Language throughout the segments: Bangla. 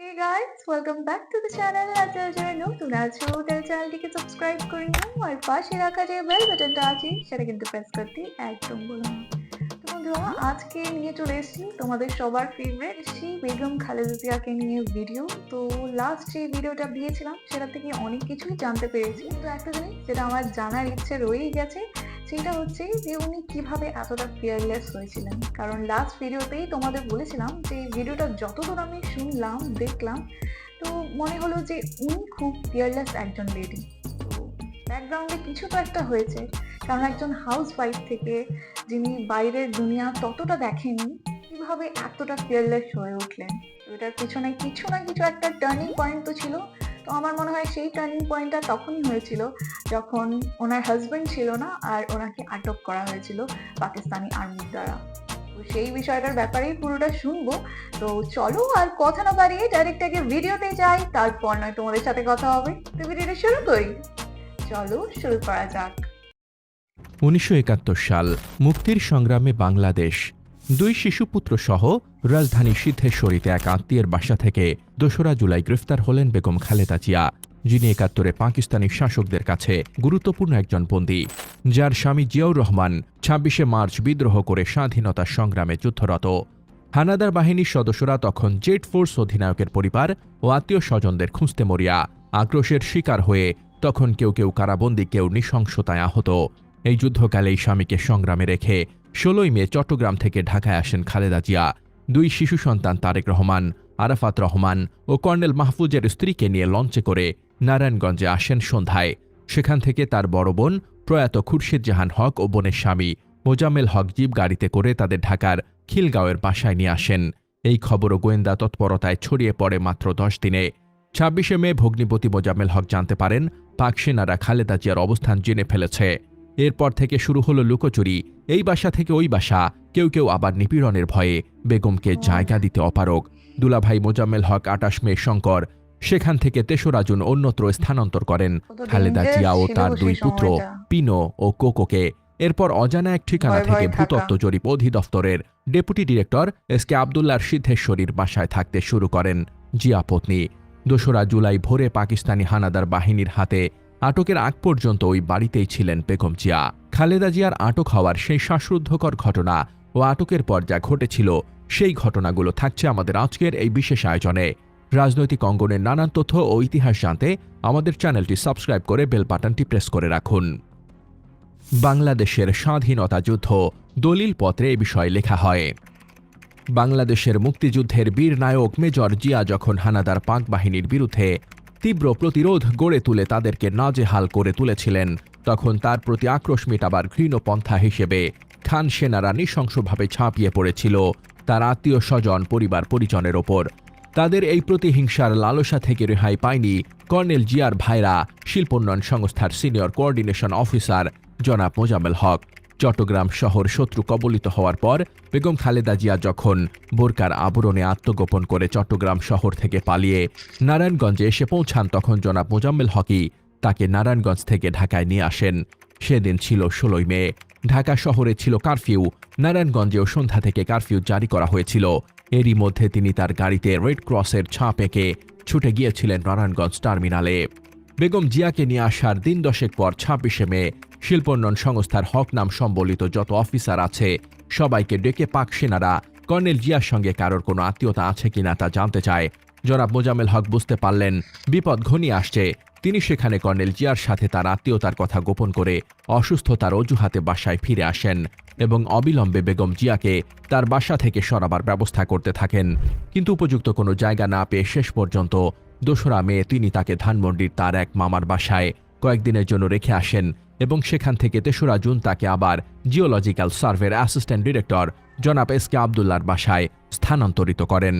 Hey guys, welcome back to the channel. আর যারা নতুন আছো তারা চ্যানেলটিকে সাবস্ক্রাইব করে নাও আর পাশে রাখা যে বেল বাটনটা আছে সেটা কিন্তু প্রেস করতে একদম বলো না। তো বন্ধুরা আজকে নিয়ে চলে এসেছি তোমাদের সবার ফেভারিট সেই বেগম খালেদা জিয়াকে নিয়ে ভিডিও তো লাস্ট যে ভিডিওটা দিয়েছিলাম সেটা থেকে অনেক কিছুই জানতে পেরেছি। কিন্তু একটা জিনিস যেটা আমার জানার ইচ্ছে রয়েই গেছে সেটা হচ্ছে যে উনি কীভাবে এতটা ফিয়ারলেস হয়েছিলেন। কারণ লাস্ট ভিডিওতেই তোমাদের বলেছিলাম যে ভিডিওটা যতদূর আমি শুনলাম, দেখলাম, তো মনে হলো যে উনি খুব ফিয়ারলেস একজন লেডি ব্যাকগ্রাউন্ডে কিছু তো একটা হয়েছে। কারণ একজন হাউস ওয়াইফ থেকে যিনি বাইরের দুনিয়া ততটা দেখেনি কীভাবে এতটা ফিয়ারলেস হয়ে উঠলেন। এটার পিছনে কিছু না কিছু একটা টার্নিং পয়েন্ট তো ছিল। তো আমার মনে হয় সেই টার্নিং পয়েন্টটা তখনই হয়েছিল যখন ওনার হাজবেন্ড ছিল না আর ওনাকে আটক করা হয়েছিল পাকিস্তানি আর্মির দ্বারা। সেই বিষয়টার ব্যাপারেই পুরোটা শুনব। তো চলো আর কথা না বাড়িয়ে ডাইরেক্ট আগে ভিডিওতে যাই, তারপর নয় তোমাদের সাথে কথা হবে। তো ভিডিওটা শুরু করি। চলো শুরু করা যাক। উনিশশো একাত্তর সাল মুক্তির সংগ্রামে বাংলাদেশ, দুই শিশুপুত্র সহ রাজধানী সিদ্ধেশ্বরীতে এক আত্মীয়ের বাসা থেকে দোসরা জুলাই গ্রেফতার হলেন বেগম খালেদা জিয়া, যিনি একাত্তরে পাকিস্তানি শাসকদের কাছে গুরুত্বপূর্ণ একজন বন্দী, যার স্বামী জিয়াউর রহমান ছাব্বিশে মার্চ বিদ্রোহ করে স্বাধীনতা সংগ্রামে যুদ্ধরত। হানাদার বাহিনীর সদস্যরা তখন জেট ফোর্স অধিনায়কের পরিবার ও আত্মীয় স্বজনদের খুঁজতে মরিয়া আক্রোশের শিকার হয়ে তখন কেউ কেউ কারাবন্দী, কেউ নৃশংসতায় আহত। এই যুদ্ধকালেই স্বামীকে সংগ্রামে রেখে ষোলোই মে চট্টগ্রাম থেকে ঢাকায় আসেন খালেদা জিয়া। দুই শিশু সন্তান তারেক রহমান, আরাফাত রহমান ও কর্নেল মাহফুজের স্ত্রীকে নিয়ে লঞ্চে করে নারায়ণগঞ্জে আসেন সন্ধ্যায়। সেখান থেকে তার বড় বোন প্রয়াত খুরশিদ জাহান হক ও বোনের স্বামী মোজাম্মেল হক জিপ গাড়িতে করে তাদের ঢাকার খিলগাঁওয়ের বাসায় নিয়ে আসেন। এই খবরও গোয়েন্দা তৎপরতায় ছড়িয়ে পড়ে মাত্র দশ দিনে। ছাব্বিশে মে ভগ্নিপতি মোজাম্মেল হক জানতে পারেন, পাক সেনারা খালেদা জিয়ার অবস্থান জেনে ফেলেছে। এরপর থেকে শুরু হলো লুকোচুরি। এই বাসা থেকে ওই বাসা। কেউ কেউ আবার নিপীড়নের ভয়ে বেগমকে জায়গা দিতে অপারগ। দুলাভাই মোজাম্মেল হক আটাশ মে শঙ্কর। সেখান থেকে তেসরা জুন অন্যত্র স্থানান্তর করেন। খালেদা জিয়া ও তার দুই পুত্র পিনো ও কোকোকে। এরপর অজানা এক ঠিকানা থেকে ভূতত্ত্ব জরিপ অধিদপ্তরের ডেপুটি ডিরেক্টর এস কে আবদুল্লার সিদ্ধেশ্বরীর বাসায় থাকতে শুরু করেন জিয়া পত্নী। দোসরা জুলাই ভোরে পাকিস্তানি হানাদার বাহিনীর হাতে আটকের আগ পর্যন্ত ওই বাড়িতেই ছিলেন বেগম জিয়া। খালেদা জিয়ার আটক হওয়ার সেই শ্বাসরুদ্ধকর ঘটনা ও আটকের পর যা ঘটেছিল, সেই ঘটনাগুলো থাকছে আমাদের আজকের এই বিশেষ আয়োজনে। রাজনৈতিক অঙ্গনের নানান তথ্য ও ইতিহাস জানতে আমাদের চ্যানেলটি সাবস্ক্রাইব করে বেল বাটনটি প্রেস করে রাখুন। বাংলাদেশের স্বাধীনতা যুদ্ধ দলিল পত্রে এ বিষয়ে লেখা হয়, বাংলাদেশের মুক্তিযুদ্ধের বীর নায়ক মেজর জিয়া যখন হানাদার পাক বাহিনীর বিরুদ্ধে তীব্র প্রতিরোধ গড়ে তুলে তাদেরকে নাজেহাল করে তুলেছিলেন। তখন তার প্রতি আক্রোশ মেটাবার ঘৃণ পন্থা হিসেবে খান সেনারা নৃশংসভাবে ছাপিয়ে পড়েছিল তার আত্মীয় স্বজন, পরিবার, পরিজনের ওপর। তাদের এই প্রতিহিংসার লালসা থেকে রেহাই পায়নি কর্নেল জিয়ার ভাইরা, শিল্পোন্নয়ন সংস্থার সিনিয়র কোঅর্ডিনেশন অফিসার জনাব মোজাম্মেল হক। চট্টগ্রাম শহর শত্রু কবলিত হওয়ার পর বেগম খালেদা জিয়া যখন বোরকার আবরণে আত্মগোপন করে চট্টগ্রাম শহর থেকে পালিয়ে নারায়ণগঞ্জে এসে পৌঁছান, তখন জনাব মোজাম্মেল হকি তাকে নারায়ণগঞ্জ থেকে ঢাকায় নিয়ে আসেন। সেদিন ছিল ষোলোই মে। ঢাকা শহরে ছিল কারফিউ। নারায়ণগঞ্জেও সন্ধ্যা থেকে কারফিউ জারি করা হয়েছিল। এরই মধ্যে তিনি তার গাড়িতে রেড ক্রসের ছাপ এঁকে ছুটে গিয়েছিলেন নারায়ণগঞ্জ টার্মিনালে। বেগম জিয়াকে নিয়ে আসার দিন দশেক পর ছাব্বিশে মে শিল্পোন্নয়ন সংস্থার হক নাম সম্বলিত যত অফিসার আছে, সবাইকে ডেকে পাক সেনারা, কর্নেল জিয়ার সঙ্গে কারোর কোনো আত্মীয়তা আছে কিনা তা জানতে চায়। জনাব মোজাম্মেল হক বুঝতে পারলেন, বিপদ ঘনিয়ে আসছে। তিনি সেখানে কর্নেল জিয়ার সাথে তার আত্মীয়তার কথা গোপন করে অসুস্থতার অজুহাতে বাসায় ফিরে আসেন এবং অবিলম্বে বেগম জিয়াকে তার বাসা থেকে সরাবার ব্যবস্থা করতে থাকেন। কিন্তু উপযুক্ত কোনো জায়গা না পেয়ে শেষ পর্যন্ত দোসরা মেয়ে তিনি তাকে ধানমন্ডির তার এক মামার বাসায় কয়েকদিনের জন্য রেখে আসেন। এবং সেখান থেকে তেসরা জুন তাকে আবার জিওলজিক্যাল সার্ভের অ্যাসিস্ট্যান্ট ডিরেক্টর জনাব এস কে আবদুল্লার বাসায় স্থানান্তরিত করেন।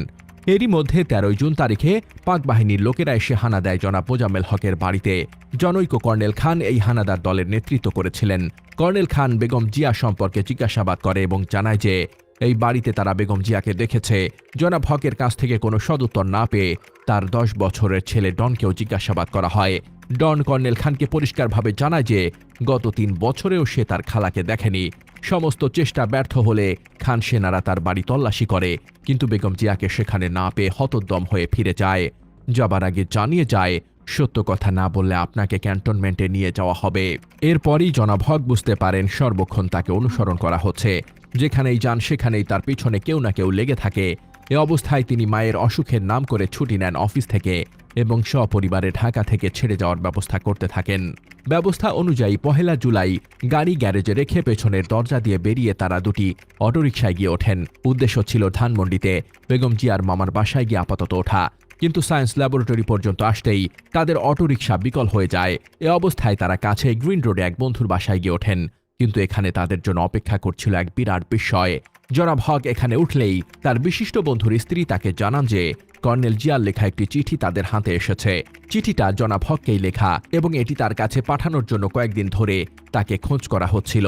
এরই মধ্যে তেরোই জুন তারিখে পাক বাহিনীর লোকেরা এসে হানা দেয় জনাব মোজাম্মেল হকের বাড়িতে। জনৈক কর্নেল খান এই হানাদার দলের নেতৃত্ব করেছিলেন। কর্নেল খান বেগম জিয়া সম্পর্কে জিজ্ঞাসাবাদ করে এবং জানায় যে, এই বাড়িতে তারা বেগম জিয়াকে দেখেছে। জনাব হকের কাছ থেকে কোনো সদুত্তর না পেয়ে তার দশ বছরের ছেলে ডনকেও জিজ্ঞাসাবাদ করা হয়। ডন কর্নেল খানকে পরিষ্কারভাবে জানায় যে, গত তিন বছরেও সে তার খালাকে দেখেনি। সমস্ত চেষ্টা ব্যর্থ হলে খান সেনারা তার বাড়ি তল্লাশি করে, কিন্তু বেগম জিয়াকে সেখানে না পেয়ে হতোদ্যম হয়ে ফিরে যায়। যাবার আগে জানিয়ে যায়, সত্য কথা না বললে আপনাকে ক্যান্টনমেন্টে নিয়ে যাওয়া হবে। এরপরই জনাব হক বুঝতে পারেন সর্বক্ষণ তাকে অনুসরণ করা হচ্ছে। যেখানেই যান সেখানেই তার পিছনে কেউ না কেউ লেগে থাকে। এ অবস্থায় তিনি মায়ের অসুখের নাম করে ছুটি নেন অফিস থেকে এবং সপরিবারে ঢাকা থেকে ছেড়ে যাওয়ার ব্যবস্থা করতে থাকেন। ব্যবস্থা অনুযায়ী পহেলা জুলাই গাড়ি গ্যারেজে রেখে পেছনের দরজা দিয়ে বেরিয়ে তারা দুটি অটোরিকশায় গিয়ে ওঠেন। উদ্দেশ্য ছিল ধানমন্ডিতে বেগম জিয়ার মামার বাসায় গিয়ে আপাতত ওঠা। কিন্তু সায়েন্স ল্যাবরেটরি পর্যন্ত আসতেই তাদের অটোরিকশা বিকল হয়ে যায়। এ অবস্থায় তারা কাছে গ্রিন রোডে এক বন্ধুর বাসায় গিয়ে ওঠেন। কিন্তু এখানে তাদের জন্য অপেক্ষা করছিল এক বিরাট বিস্ময়। জনাব হক এখানে উঠলেই তার বিশিষ্ট বন্ধুর স্ত্রী তাকে জানান যে, কর্নেল জিয়ার লেখা একটি চিঠি তাদের হাতে এসেছে। চিঠিটা জনাব হককেই লেখা এবং এটি তার কাছে পাঠানোর জন্য কয়েকদিন ধরে তাকে খোঁজ করা হচ্ছিল।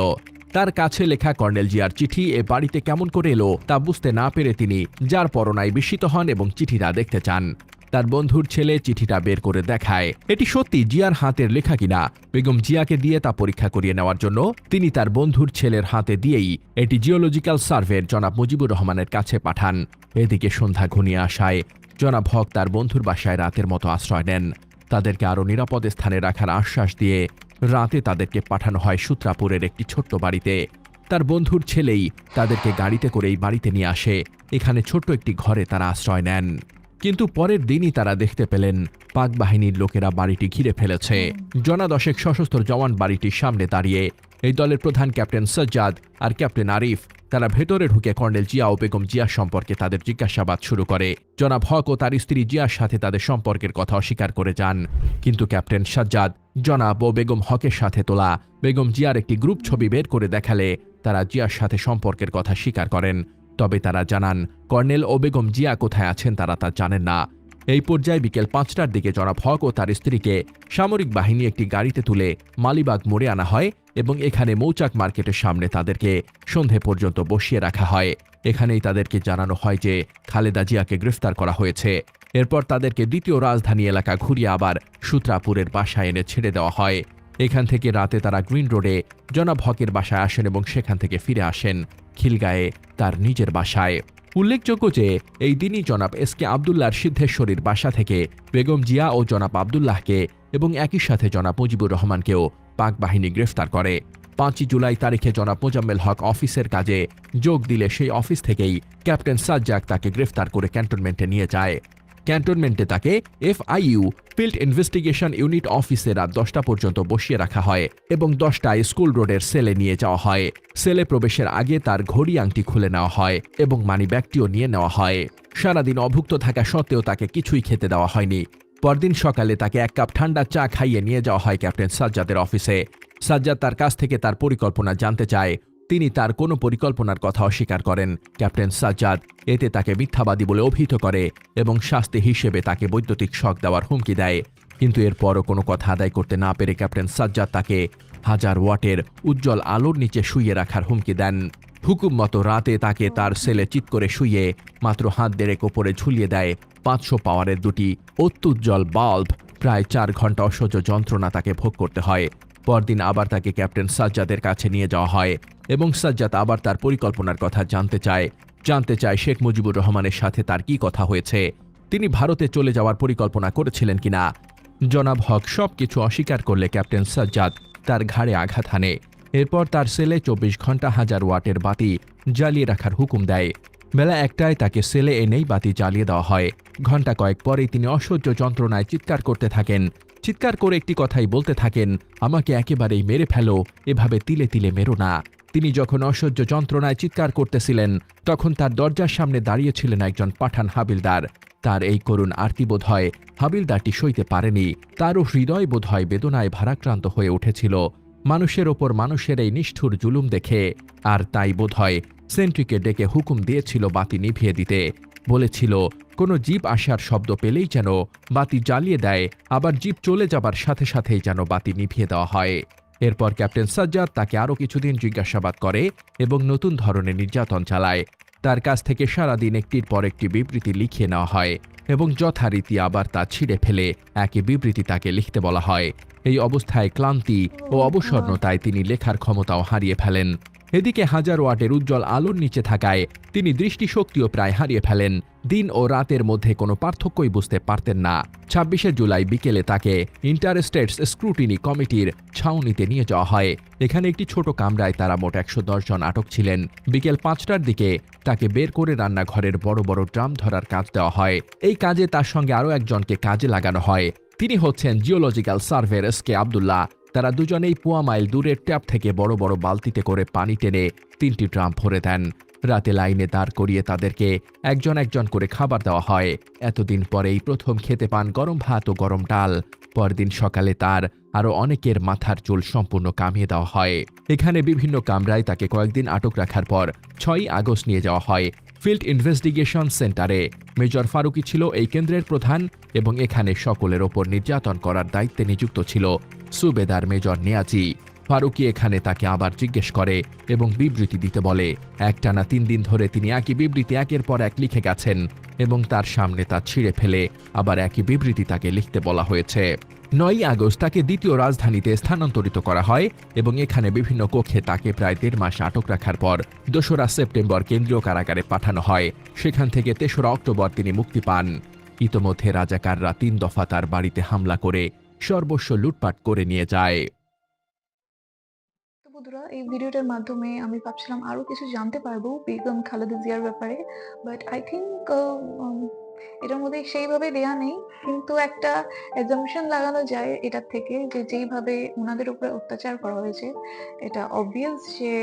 তার কাছে লেখা কর্নেল জিয়ার চিঠি, এ বাড়িতে কেমন করে এলো তা বুঝতে না পেরে তিনি যার পরনায় বিস্মিত হন এবং চিঠিটা দেখতে চান। তার বন্ধুর ছেলে চিঠিটা বের করে দেখায়। এটি সত্যি জিয়ার হাতের লেখা কিনা? বেগম জিয়াকে দিয়ে তা পরীক্ষা করিয়ে নেওয়ার জন্য তিনি তার বন্ধুর ছেলের হাতে দিয়েই এটি জিওলজিক্যাল সার্ভের জনাব মুজিবুর রহমানের কাছে পাঠান। এদিকে সন্ধ্যা ঘনিয়ে আসায় জনাব হক তার বন্ধুর বাসায় রাতের মতো আশ্রয় নেন। তাদেরকে আরও নিরাপদ স্থানে রাখার আশ্বাস দিয়ে রাতে তাদেরকে পাঠানো হয় সূত্রাপুরের একটি ছোট্ট বাড়িতে। তার বন্ধুর ছেলেই তাদেরকে গাড়িতে করেই বাড়িতে নিয়ে আসে। এখানে ছোট্ট একটি ঘরে তারা আশ্রয় নেন। কিন্তু পরের দিনই তারা দেখতে পেলেন পাক বাহিনীর লোকেরা বাড়িটি ঘিরে ফেলেছে। জনা দশেক সশস্ত্র জওয়ান বাড়িটির সামনে দাঁড়িয়ে এই দলের প্রধান ক্যাপ্টেন সজ্জাদ আর ক্যাপ্টেন আরিফ, তারা ভেতরে ঢুকে কর্নেল জিয়া ও বেগম জিয়া সম্পর্কে তাদের জিজ্ঞাসাবাদ শুরু করে। জনাব হক ও তার স্ত্রী জিয়ার সাথে তাদের সম্পর্কের কথা অস্বীকার করে যান। কিন্তু ক্যাপ্টেন সাজ্জাদ, জনাব ও বেগম হকের সাথে তোলা বেগম জিয়ার একটি গ্রুপ ছবি বের করে দেখালে তারা জিয়ার সাথে সম্পর্কের কথা স্বীকার করেন। তবে তারা জানান, কর্নেল ও বেগম জিয়া কোথায় আছেন তারা তা জানেন না। এই পর্যায়ে বিকেল পাঁচটার দিকে জনাব হক ও তার স্ত্রীকে সামরিক বাহিনী একটি গাড়িতে তুলে মালিবাগ মোড়ে আনা হয় এবং এখানে মৌচাক মার্কেটের সামনে তাদেরকে সন্ধে পর্যন্ত বসিয়ে রাখা হয়। এখানেই তাদেরকে জানানো হয় যে খালেদা জিয়াকে গ্রেফতার করা হয়েছে। এরপর তাদেরকে দ্বিতীয় রাজধানী এলাকা ঘুরিয়ে আবার সূত্রাপুরের বাসায় এনে ছেড়ে দেওয়া হয়। এখান থেকে রাতে তারা গ্রিন রোডে জনাব হকের বাসায় আসেন এবং সেখান থেকে ফিরে আসেন। খিলগায়ে তার নিজের বাসায়। উল্লেখযোগ্য যে, এই দিনই জনাব এস কে আবদুল্লাহর সিদ্ধেশ্বরীর বাসা থেকে বেগম জিয়া ও জনাব আবদুল্লাহকে এবং একই সাথে জনাব মুজিবুর রহমানকেও পাক বাহিনী গ্রেফতার করে। পাঁচই জুলাই তারিখে জনাব মোজাম্মেল হক অফিসের কাজে যোগ দিলে সেই অফিস থেকেই ক্যাপ্টেন সাজ্জাক তাকে গ্রেফতার করে ক্যান্টনমেন্টে নিয়ে যায়। ক্যান্টনমেন্টে তাকে এফআইইউ, ফিল্ড ইনভেস্টিগেশন ইউনিট অফিসে রাত দশটা পর্যন্ত বসিয়ে রাখা হয় এবং দশটায় স্কুল রোডের সেলে নিয়ে যাওয়া হয়। সেলে প্রবেশের আগে তার ঘড়ি আংটি খুলে নেওয়া হয় এবং মানি ব্যাগটিও নিয়ে নেওয়া হয়। সারাদিন অভুক্ত থাকা সত্ত্বেও তাকে কিছুই খেতে দেওয়া হয়নি। পরদিন সকালে তাকে এক কাপ ঠান্ডা চা খাইয়ে নিয়ে যাওয়া হয় ক্যাপ্টেন সাজ্জাদের অফিসে। সাজ্জাদ তার কাছ থেকে তার পরিকল্পনা জানতে চায় তিনি তার কোনো পরিকল্পনার কথা অস্বীকার করেন। ক্যাপ্টেন সাজ্জাদ এতে তাকে মিথ্যাবাদী বলে অভিহিত করে এবং শাস্তি হিসেবে তাকে বৈদ্যুতিক শক দেওয়ার হুমকি দেয়। কিন্তু এরপরও কোনো কথা আদায় করতে না পেরে ক্যাপ্টেন সাজ্জাদ তাকে হাজার ওয়াটের উজ্জ্বল আলোর নিচে শুইয়ে রাখার হুমকি দেন। হুকুম মতো রাতে তাকে তার সেলে চিৎ করে শুইয়ে মাত্র হাত দেড়েক ওপরে ঝুলিয়ে দেয় পাঁচশো পাওয়ারের দুটি অত্যুজ্জ্বল বাল্ব। প্রায় চার ঘণ্টা অসহ্য যন্ত্রণা তাকে ভোগ করতে হয়। পরদিন আবার তাকে ক্যাপ্টেন সাজ্জাদের কাছে নিয়ে যাওয়া হয় এবং সাজ্জাদ আবার তার পরিকল্পনার কথা জানতে চায়। জানতে চায় শেখ মুজিবুর রহমানের সাথে তার কি কথা হয়েছে? তিনি ভারতে চলে যাওয়ার পরিকল্পনা করেছিলেন কিনা? জনাব হক সবকিছু অস্বীকার করলে ক্যাপ্টেন সাজ্জাদ তার ঘাড়ে আঘাত হানে। এরপর তার সেলে চব্বিশ ঘণ্টা হাজার ওয়াটের বাতি জ্বালিয়ে রাখার হুকুম দেয়। বেলা একটায় তাকে সেলে এনেই বাতি জ্বালিয়ে দেওয়া হয়। ঘণ্টা কয়েক পরেই তিনি অসহ্য যন্ত্রণায় চিৎকার করতে থাকেন। চিৎকার করে একটি কথাই বলতে থাকেন, আমাকে একেবারেই মেরে ফেলো, এভাবে তিলে তিলে মেরো না। তিনি যখন অসহ্য যন্ত্রণায় চিৎকার করতেছিলেন, তখন তার দরজার সামনে দাঁড়িয়েছিলেন একজন পাঠান হাবিলদার। তার এই করুণ আরতি বোধ হয় হাবিলদারটি সইতে পারেনি। তারও হৃদয় বোধ হয় বেদনায় ভারাক্রান্ত হয়ে উঠেছিল। মানুষের ওপর মানুষের এই নিষ্ঠুর জুলুম দেখে, আর তাই বোধ হয় সেন্ট্রিকে ডেকে হুকুম দিয়েছিল বাতি নিভিয়ে দিতে। বলেছিল, কোনো জীব আসার শব্দ পেলেই যেন বাতি জ্বালিয়ে দেয়, আবার জীব চলে যাবার সাথে সাথেই যেন বাতি নিভিয়ে দেওয়া হয়। এরপর ক্যাপ্টেন সাজ্জাদ তাকে আরও কিছুদিন জিজ্ঞাসাবাদ করে এবং নতুন ধরনের নির্যাতন চালায়। তার কাছ থেকে সারাদিন একটির পর একটি বিবৃতি লিখিয়ে নেওয়া হয় এবং যথারীতি আবার তা ছিঁড়ে ফেলে একই বিবৃতি তাকে লিখতে বলা হয়। এই অবস্থায় ক্লান্তি ও অবসন্নতায় তিনি লেখার ক্ষমতাও হারিয়ে ফেলেন। এদিকে হাজার ওয়াটের উজ্জ্বল আলোর নিচে থাকায় তিনি দৃষ্টিশক্তিও প্রায় হারিয়ে ফেলেন। দিন ও রাতের মধ্যে কোনো পার্থক্যই বুঝতে পারতেন না। ছাব্বিশে জুলাই বিকেলে তাকে ইন্টারস্টেটস স্ক্রুটিনি কমিটির ছাউনিতে নিয়ে যাওয়া হয়। এখানে একটি ছোট কামরায় তারা মোট একশো দশ জন আটক ছিলেন। বিকেল পাঁচটার দিকে তাকে বের করে রান্নাঘরের বড় বড় ড্রাম ধরার কাজ দেওয়া হয়। এই কাজে তার সঙ্গে আরও একজনকে কাজে লাগানো হয়। তিনি হচ্ছেন জিওলজিক্যাল সার্ভের এস কে আবদুল্লাহ। তারা দুজনেই পোয়া মাইল দূরের ট্যাপ থেকে বড় বড় বালতিতে করে পানি টেনে তিনটি ড্রাম ভরে দেন। রাতে লাইনে দাঁড় করিয়ে তাদেরকে একজন একজন করে খাবার দেওয়া হয়। এতদিন পরেই প্রথম খেতে পান গরম ভাত ও গরম ডাল। পরদিন সকালে তার আরও অনেকের মাথার চুল সম্পূর্ণ কামিয়ে দেওয়া হয়। এখানে বিভিন্ন কামরায় তাকে কয়েকদিন আটক রাখার পর ছয়ই আগস্ট নিয়ে যাওয়া হয়। ফিল্ড ইনভেস্টিগেশন সেন্টারে। মেজর ফারুকি ছিল এই কেন্দ্রের প্রধান এবং এখানে সকলের ওপর নির্যাতন করার দায়িত্বে নিযুক্ত ছিল সুবেদার মেজর নিয়াজি। ফারুকি এখানে তাকে আবার জিজ্ঞেস করে এবং বিবৃতি দিতে বলে, একটানা তিন দিন ধরে তিনি একই বিবৃতি একের পর এক লিখে গেছেন এবং তার সামনে তা ছিঁড়ে ফেলে, আবার একই বিবৃতি তাকে লিখতে বলা হয়েছে। নয়ই আগস্ট তাকে দ্বিতীয় রাজধানীতে স্থানান্তরিত করা হয় এবং এখানে বিভিন্ন কক্ষে তাকে প্রায় দেড় মাস আটক রাখার পর দোসরা সেপ্টেম্বর কেন্দ্রীয় কারাগারে পাঠানো হয়। সেখান থেকে তেসরা অক্টোবর তিনি মুক্তি পান। ইতোমধ্যে রাজাকাররা তিন দফা তার বাড়িতে হামলা করে সর্বস্ব লুটপাট করে নিয়ে যায়। বন্ধুরা, এই ভিডিওটার মাধ্যমে আমি ভাবছিলাম আরও কিছু জানতে পারব, বেগম খালেদা জিয়ার ব্যাপারে। বাট আই থিঙ্ক এটার মধ্যে সেইভাবে দেয়া নেই, কিন্তু একটা অ্যাজাম্পশন লাগানো যায় এটার থেকে যে যেইভাবে ওনাদের উপরে অত্যাচার করা হয়েছে। এটা অবভিয়াস যে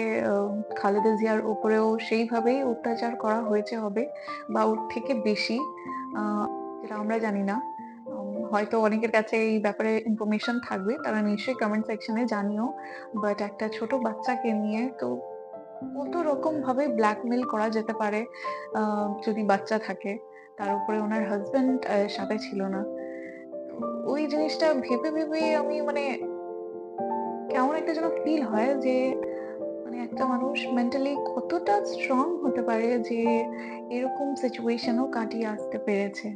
খালেদা জিয়ার উপরেও সেইভাবেই অত্যাচার করা হয়েছে হবে বা ওর থেকে বেশি যেটা আমরা জানি না। হয়তো অনেকের কাছে এই ব্যাপারে ইনফরমেশন থাকবে, তারা নিশ্চয়ই কমেন্ট সেকশনে জানিও। বাট একটা ছোট বাচ্চাকে নিয়ে তো কত রকম ভাবে ব্ল্যাকমেল করা যেতে পারে যদি বাচ্চা থাকে। তার উপরে ওনার হাজবেন্ড সাথে ছিল না। ওই জিনিসটা ভেবে ভেবে আমি মানে কেমন একটা যেন ফিল হয় যে মানে একটা মানুষ মেন্টালি কতটা স্ট্রং হতে পারে যে এরকম সিচুয়েশনও কাটিয়ে আসতে পেরেছে।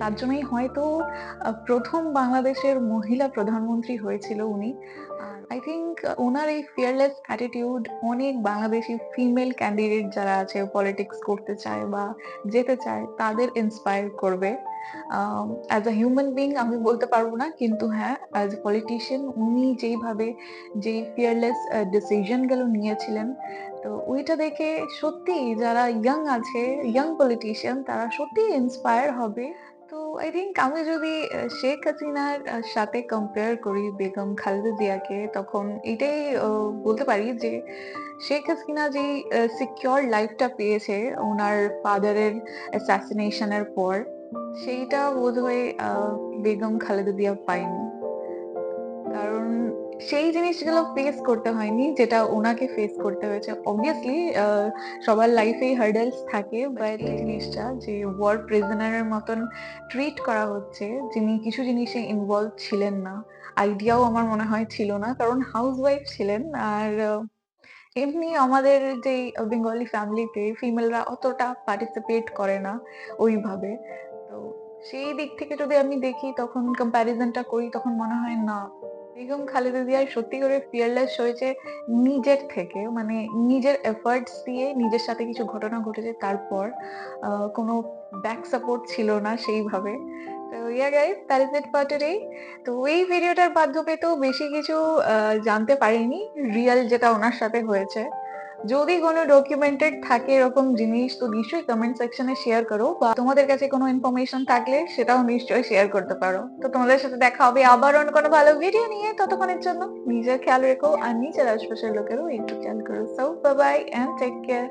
তার জন্যই হয়তো প্রথম বাংলাদেশের মহিলা প্রধানমন্ত্রী হয়েছিল উনি। আই থিঙ্ক ওনার এই ফিয়ারলেস অ্যাটিটিউড অনেক বাংলাদেশি ফিমেল ক্যান্ডিডেট যারা আছে পলিটিক্স করতে চায় বা যেতে চায়, তাদের ইন্সপায়ার করবে। অ্যাজ আ হিউম্যান বিং আমি বলতে পারব না, কিন্তু হ্যাঁ অ্যাজ এ পলিটিশিয়ান উনি যেইভাবে যে ফিয়ারলেস ডিসিশনগুলো নিয়েছিলেন, তো ওইটা দেখে সত্যি যারা ইয়াং আছে ইয়াং পলিটিশিয়ান তারা সত্যি ইন্সপায়ার হবে। আই থিঙ্ক আমি যদি শেখ হাসিনার সাথে কম্পেয়ার করি বেগম খালেদা জিয়াকে, তখন এটাই বলতে পারি যে শেখ হাসিনা যে সিকিওর লাইফটা পেয়েছে ওনার ফাদারের অ্যাসাসিনেশনের পর, সেইটা বোধহয় বেগম খালেদা জিয়া পায়নি। সেই জিনিসগুলো ফেস করতে হয়নি যেটা ওনাকে ফেস করতে হয়েছে। অবভিয়াসলি সবার লাইফেই হার্ডেলস থাকে বাট এই জিনিসটা যে ওয়ার প্রিজনারের মতন ট্রিট করা হচ্ছে যিনি কিছু জিনিসে ইনভলভ ছিলেন না। আইডিয়াও আমার মনে হয় ছিল না কারণ হাউস ওয়াইফ ছিলেন আর এমনি আমাদের যে বেঙ্গলি ফ্যামিলিতে ফিমেলরা অতটা পার্টিসিপেট করে না ওইভাবে। তো সেই দিক থেকে যদি আমি দেখি তখন কম্প্যারিজনটা করি তখন মনে হয় না। বেগম খালেদা জিয়া সত্যি করে ফিয়ারলেস হয়েছে নিজের থেকে মানে নিজের এফার্টস দিয়ে নিজের সাথে কিছু ঘটনা ঘটেছে, তারপর কোনো ব্যাক সাপোর্ট ছিল না সেইভাবে। তো yeah guys that is it for today তো এই ভিডিওটার মাধ্যমে তো বেশি কিছু জানতে পারিনি রিয়েল যেটা ওনার সাথে হয়েছে। যদি কোনো ডকুমেন্টেড থাকে এরকম জিনিস, তো নিশ্চয়ই কমেন্ট সেকশনে শেয়ার করো বা তোমাদের কাছে কোনো ইনফরমেশন থাকলে সেটাও নিশ্চয়ই শেয়ার করতে পারো। তো তোমাদের সাথে দেখা হবে আবার অন্য কোনো ভালো ভিডিও নিয়ে। ততক্ষণের জন্য নিজের খেয়াল রেখো আর নিজের আশপাশের লোকেরও একটু খেয়াল করো। So bye and take care